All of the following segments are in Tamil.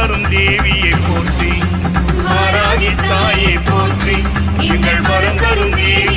தரும் தேவியை போற்றி. மாராகி தாயை போற்றி. எங்கள் வரம் தரும் தேவி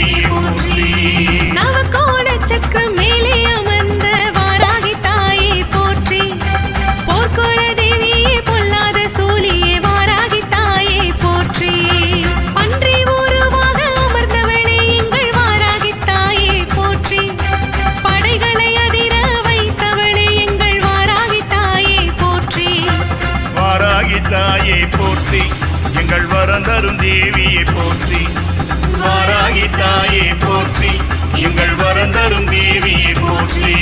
தாயே போற்றி எங்கள் வரந்தரும் தேவியை போற்றி.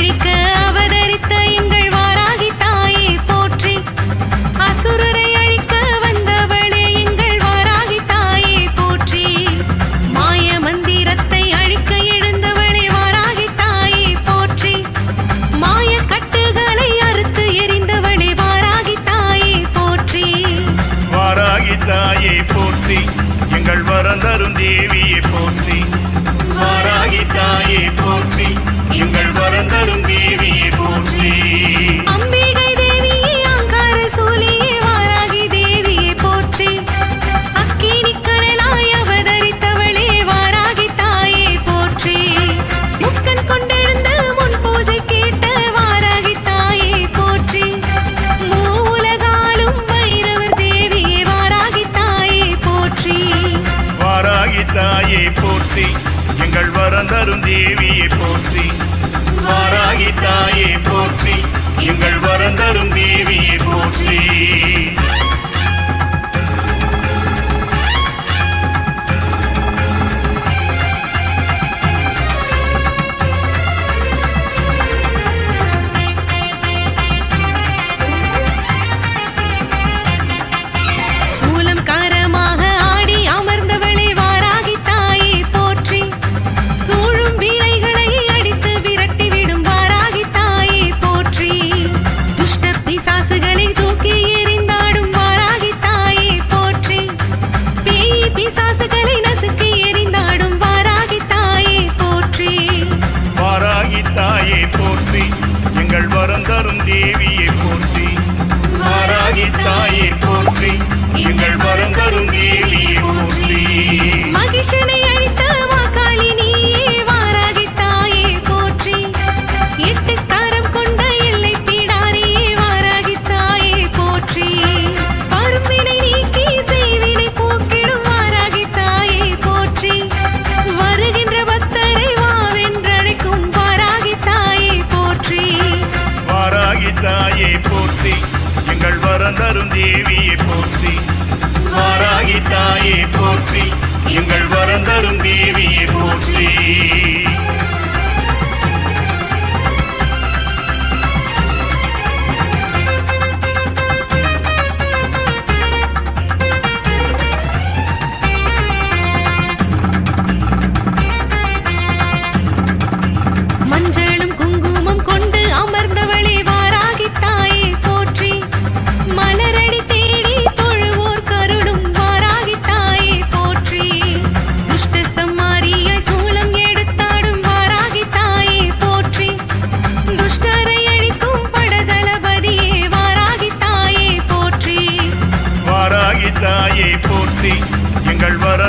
அழிக்க அவதரித்த எங்கள் வாராகி தாயை போற்றி. அசுரரை அழிக்க வந்தவளே எங்கள் வாராகி தாயை போற்றி. மாய அழிக்க எழுந்தவளே வாராகி தாயை போற்றி. மாய அறுத்து எரிந்தவளே வாராகி தாயை போற்றி. வாராகி தாயை போற்றி. எங்கள் வரந்தரும் தேவியை போற்றி. வாராகி தாயை போற்றி. வரந்தரும் தேவியை போற்றி. அம்பிகை தேவியே அங்கார சூலியே வாராகி தேவியை போற்றி. அக்கினி கடலாய் அவதரித்தவளே வாராகி தாயை போற்றி. முக்கன் கொண்டிருந்த முன் பூஜை கேட்ட வாராகி தாயை போற்றி. மூலகாலும் வைரவர் தேவியே வாராகி தாயை போற்றி. வாராகி தாயை போற்றி. எங்கள் வரந்தரும் தேவியை போற்றி. தாயே போற்றி எங்கள் வரந்தரும் தேவியை போற்றி. வரம் தேவி. போற்றி எங்கள் வரந்தரும் தேவியே.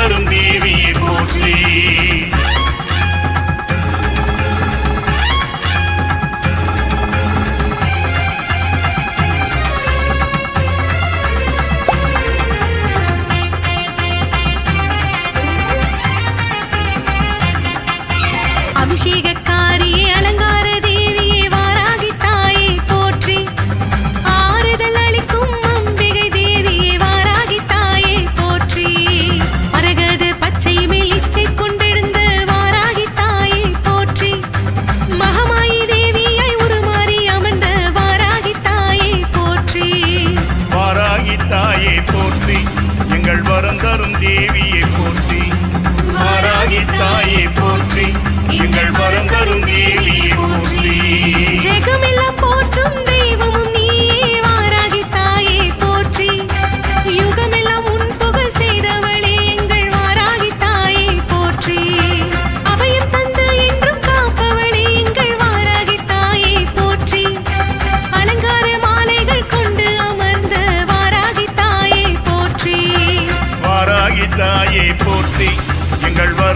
தரும் தேவியை போற்றி.